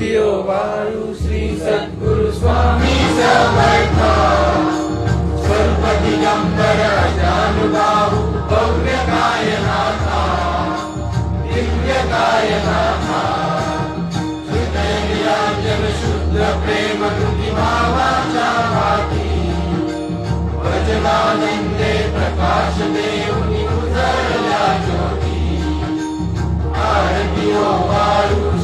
मृत्यो वायु श्री सद्गुरु स्वामी समर्थ स्वल्प दिगंबर जानुबाहु भव्य कायनाथा। दिव्य कायनाथा। हृदय निराजन शुद्ध प्रेम कृतिमा वाचा भाति वजनानंदे प्रकाश देव निकुतर ज्योति आरतियो वायु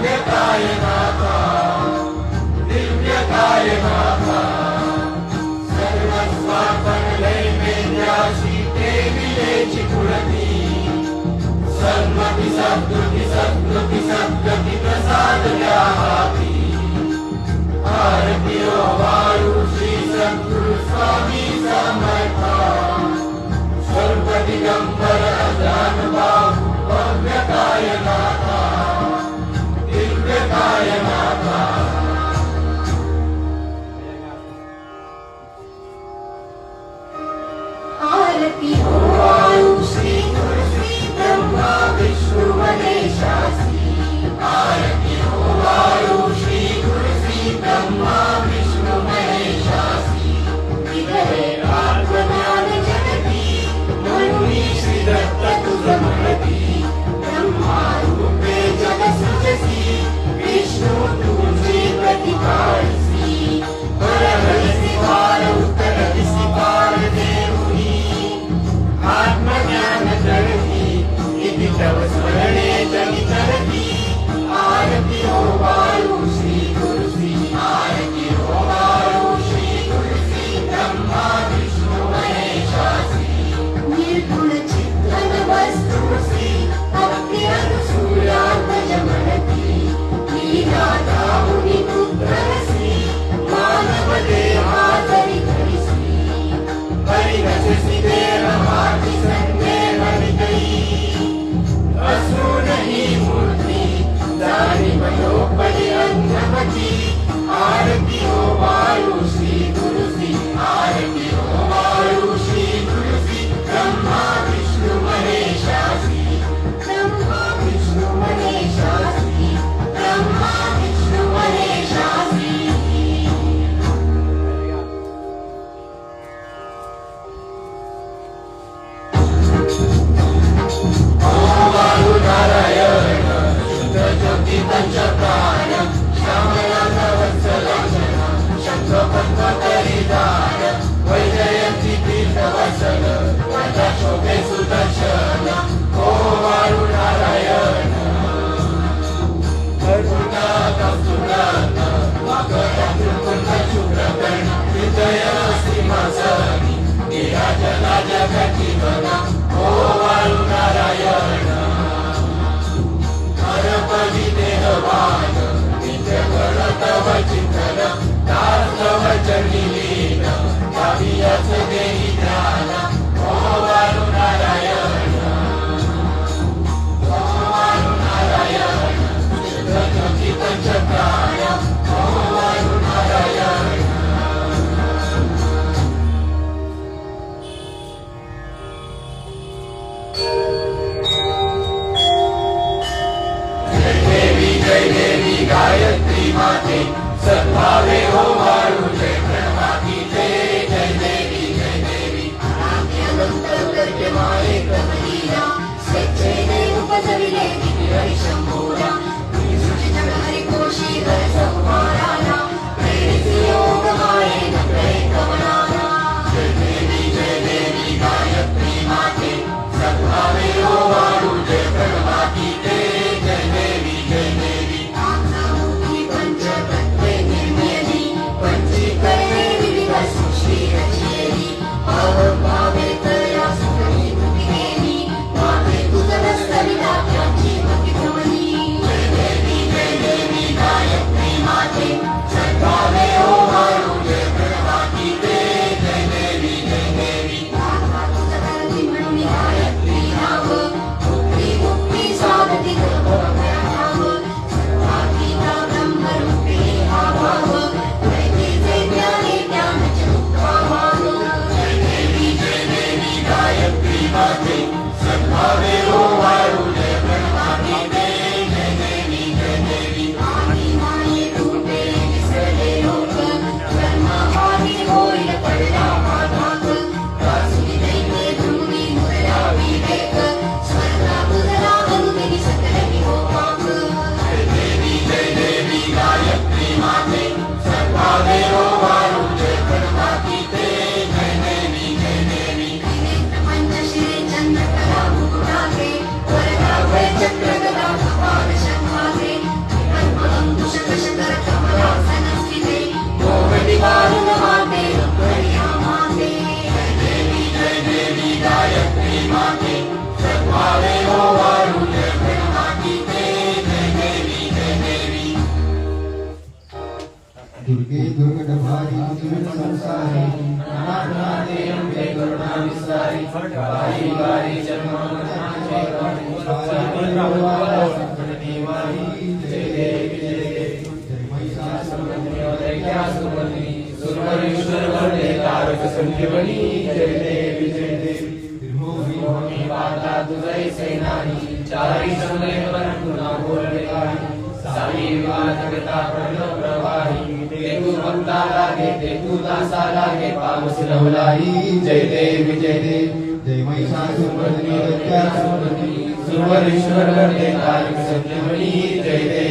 व्यताय मा दिव्यताय माता सर्वस्मालै मे न्यासी ते विले चिकुरति सर्वति सद्गुति सद्गृति सद्गति प्रसादया भारतीयवारु श्री सद्गुरुवामी समर्थ सर्वतिगम्बरा जानका in the ye Adonai, Adonai, Adonai, स्वामी नमः देयं ते करुणाविस्तारि वारि वारि जन्मामनाचेतानि जय देवी जय देवी महिषासुरमर्दिनी सुरवरीश्वरवर्णे तारकसंजीवनी जय देवी जय देवी त्रिभुवनी माता दुर्गै सेनानी। चारि समय परम गुणा बोलने वाली सारी विवाद जगता प्रणव जय देव जय देव जय महिषासुरमर्दिनी सुवर्णेश्वर देवतारिक सत्यमणी जय देव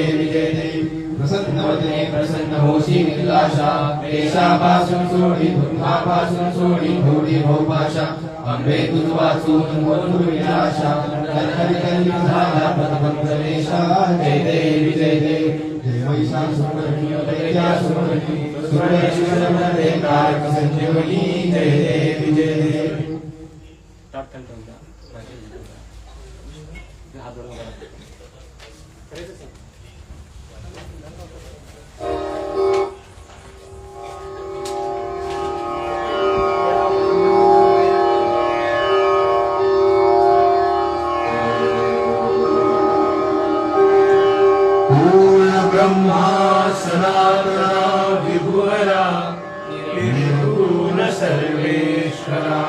प्रसन्नवदने प्रसन्नहोषि निर्लाशा पेशापाशं सोडि भुर्मापाशं सोडि भूडि भौपाशा अम्बे कुर्वासु मोनुर्विनाशा कर्हरिकर्युधारा पदपन्दरेशा जय देवि जय देवि जय वैशां सुमरण्यो दैत्या सुमरणी सुरेश्वरमरे कारक संजीवनी जय देवि जय देवि स्टार्ट कर दूँगा हाथ बढ़ाऊँगा ब्रह्मा सनातना विभुवरा निर्गुण सर्वेश्वरा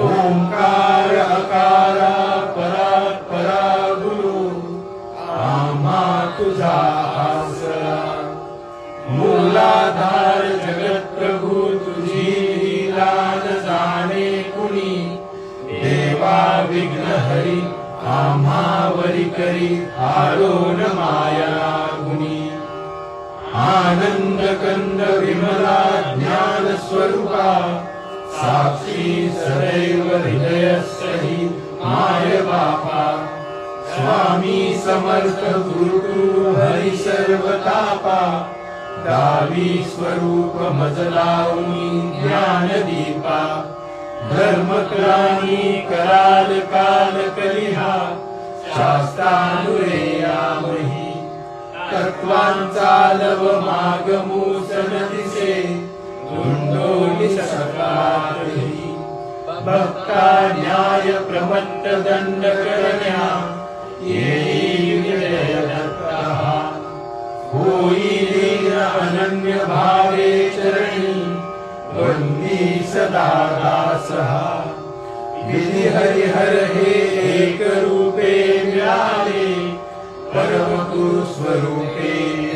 ओंकार अकारा परात्परा गुरु आम्हा तुझा हरी आम्हावरी करी आरोन माया गुणी आनंद कंद विमला ज्ञान स्वरूपा साक्षी सदैव हृदय सही माय बापा. स्वामी समर्थ गुरु हरि सर्वतापा दावी स्वरूप मजलावणी ज्ञान दीपा धर्मक्रांती कराल काल कलिहा शास्त्रानुरेयामही तत्वांचा लव माग मूसन दिसे गुंडोली सकाळही भक्ता न्याय प्रमत्त दंड करण्या येई विजय दत्ता होईल अनन्य भावे मी सदा दासहा विधी हरिहर हे एक रूपे मिळाले परम गुरु स्वरूपे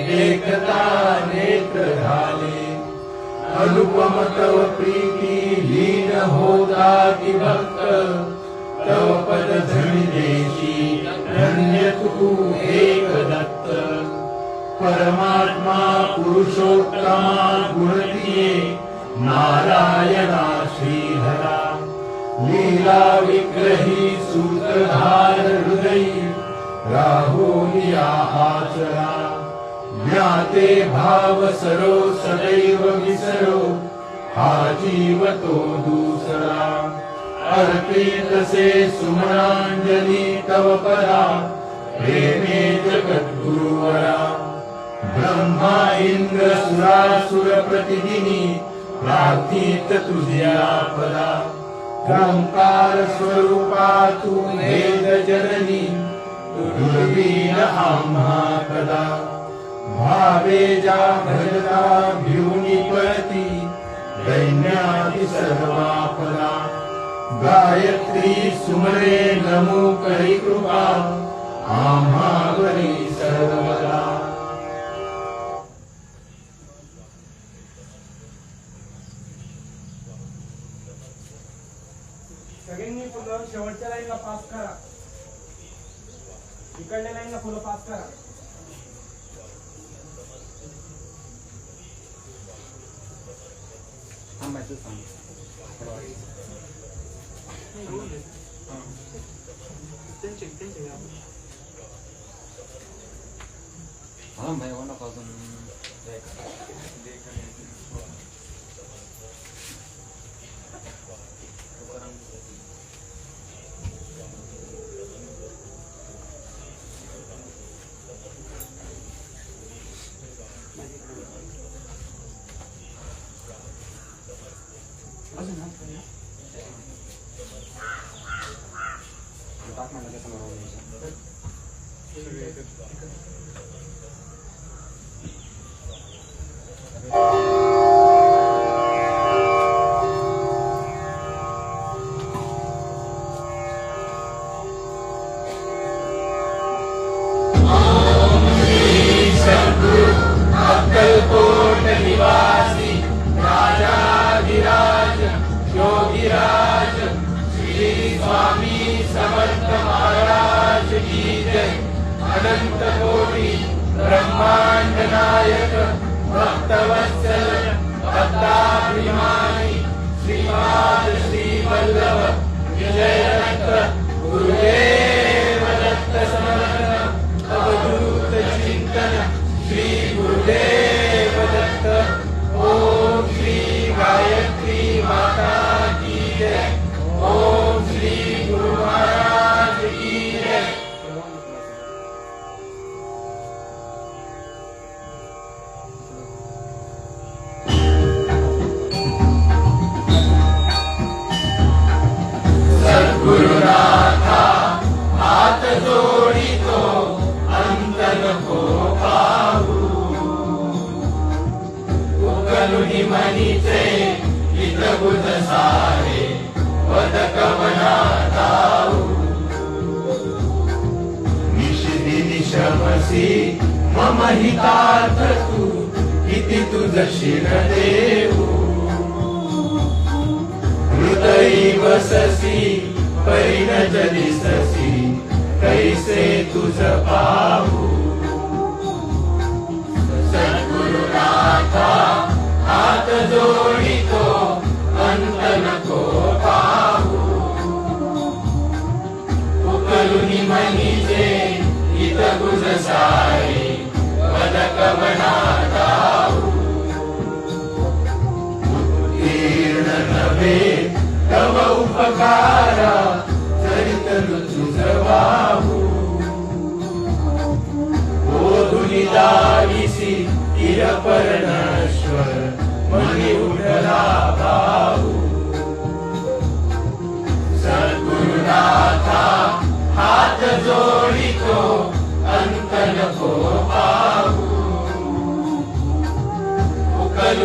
देखता नेत्र झाले अनुपम तव प्रीती लीन होता की भक्त। तव पद धनिदेशी धन्य तू एक दत्त। परमात्मा पुरुषोत्तमा गुणतीये नारायणा श्रीधरा लीलाविग्रही सूत्रधारहृदयी सूत्रधार हृदयी ज्ञाते भावसरो सदैव विसरो हा जीवतो दूसरा अर्पितसे सुमनाञ्जलि तव परा प्रेमे जगद्गुरुवरा। ब्रह्मा इन्द्रसुरासुरप्रतिदिनी प्रार्थित तुझ्या पदा ओंकार स्वरूपा तू वेद जननी दुर्बीन आम्हा कदा भावे जा भजता भिवनी पळती दैन्याति सर्वापदा। गायत्री सुमरे नमो करी कृपा लाईनला फुलं पास करा अक्कलकोट निशमसी मम हितार्थ तू किती तुझ शिर देऊ हृदयी बससी परिणज दिससी कैसे तुझ पाहू. तव उपकारा चरित तुझ ओधुनी दाविसी इरपरणश्वर मनी उठला बा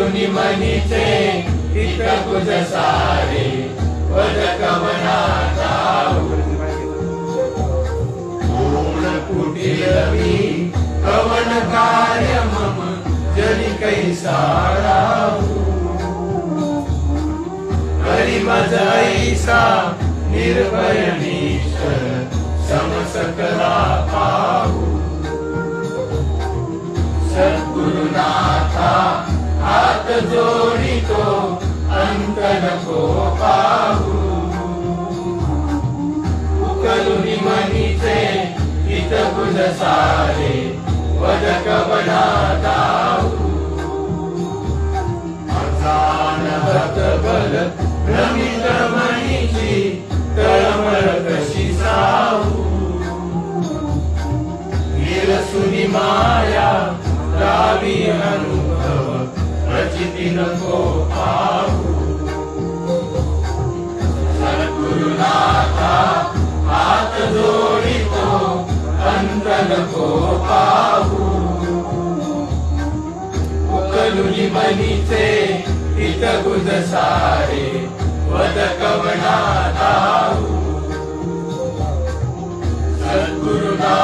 उकलुनी मनीचे हित कुज सारे वदक मनाताऊ पूर्ण कुटील मी कवन कार्य मम जरी सारा हरी मज ऐसा निर्भय नीश्वर समसकला पाहू. सद्गुरुनाथ हात जोडितो अंत नको पाहू. उकलुनी मनीचे हित बुध सारे वदक बनाताऊ अजान भक्त बल भ्रमित मनीची तळमळ कशी सा मनीचे हित गुण सारे वद कवना सद्गुरुना